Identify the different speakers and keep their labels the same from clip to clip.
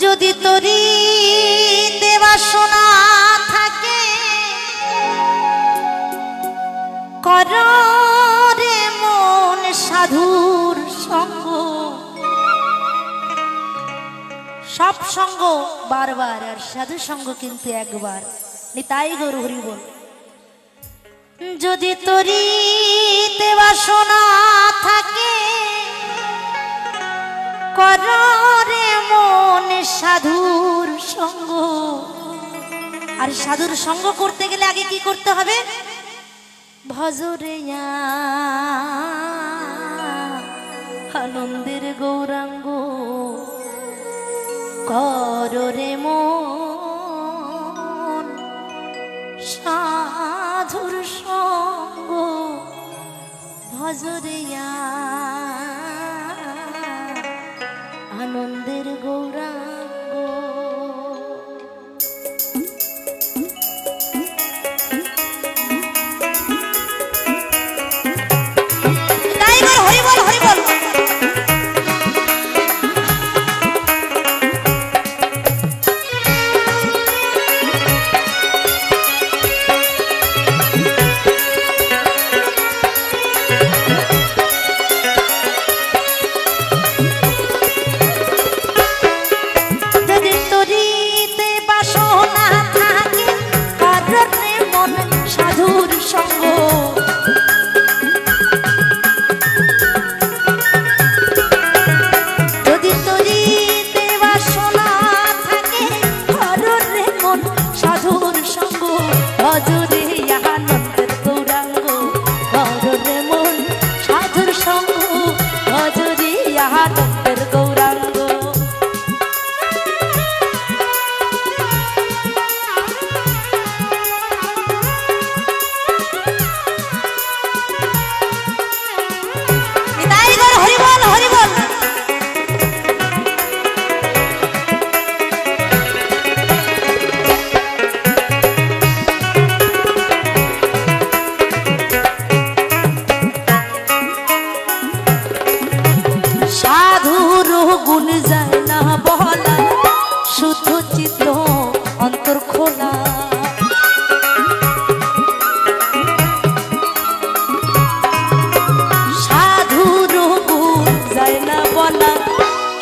Speaker 1: যদি তরি দেওয়া শোনা থাকে, কর রে মন সাধুর সঙ্গ। সব সঙ্গ বারবার আর সাধু সঙ্গ কিন্তু একবার। নিতাই গরু হরি বল। যদি তরি দেওয়া শোনা থাকে কর মন সাধুর সঙ্গ। আর সাধুর সঙ্গ করতে গেলে আগে কি করতে হবে? ভজরে আনন্দের গৌরাঙ্গ। কর রে মন সাধুর সঙ্গ। ভজরিয়া। আনন্দের গৌরাঙ্গ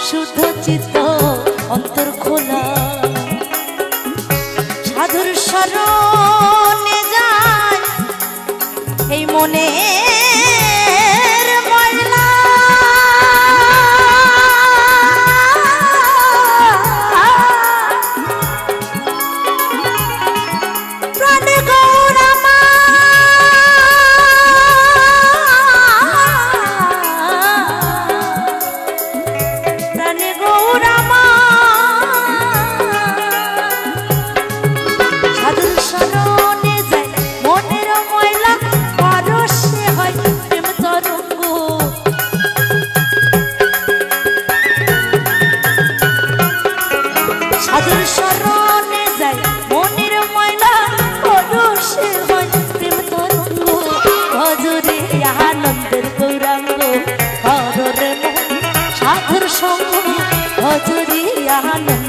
Speaker 1: শুদ্ধ চিত্ত অন্তর খোলা। সাধুর স্মরণে যায় এই মনে সাধুর সঙ্গ হজরি আনন্দের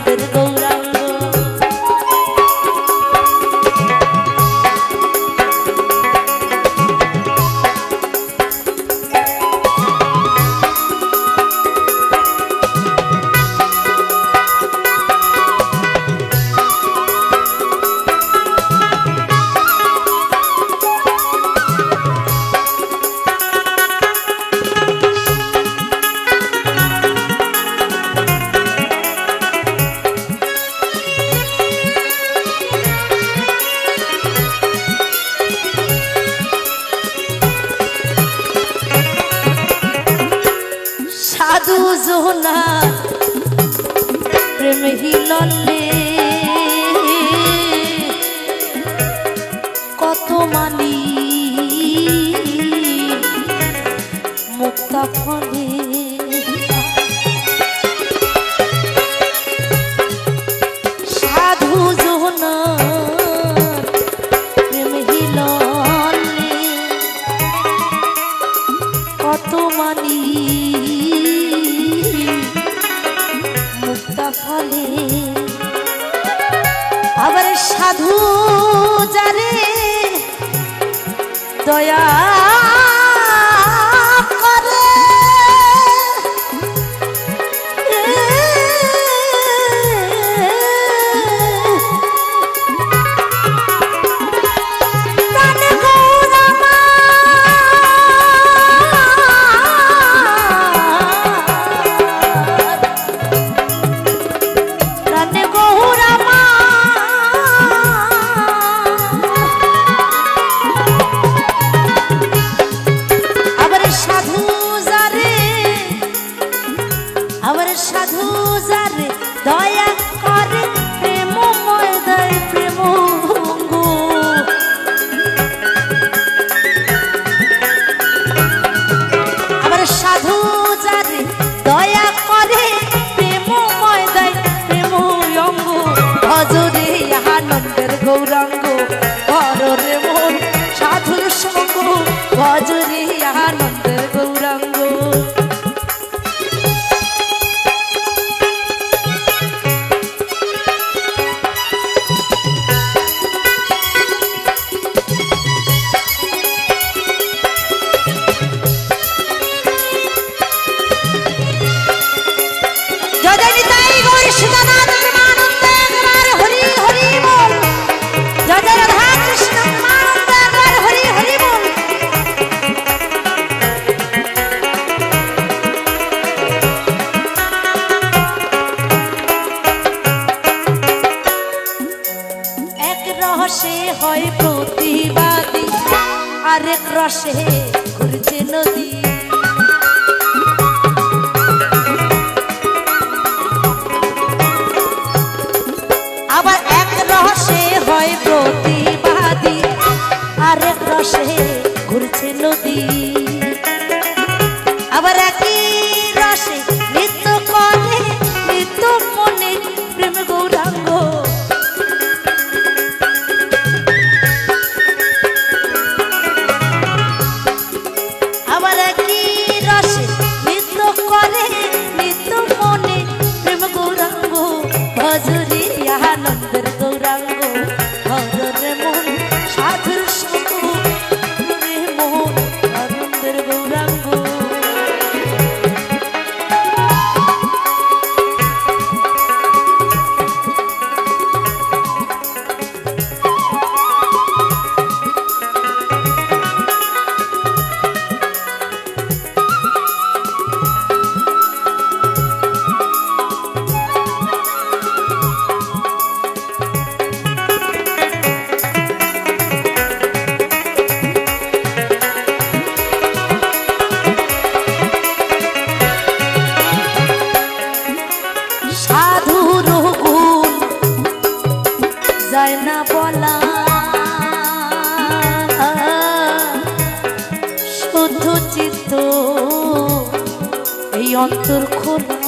Speaker 1: সাধু না। প্রেম হিললে দয়া রসে হয় প্রতিবাদী। আরেক রসে ঘুরছে নদী। আবার এক রসে হয় প্রতিবাদী। আরেক রসে ঘুরছে নদী। অন্তর খোলা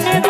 Speaker 1: জানে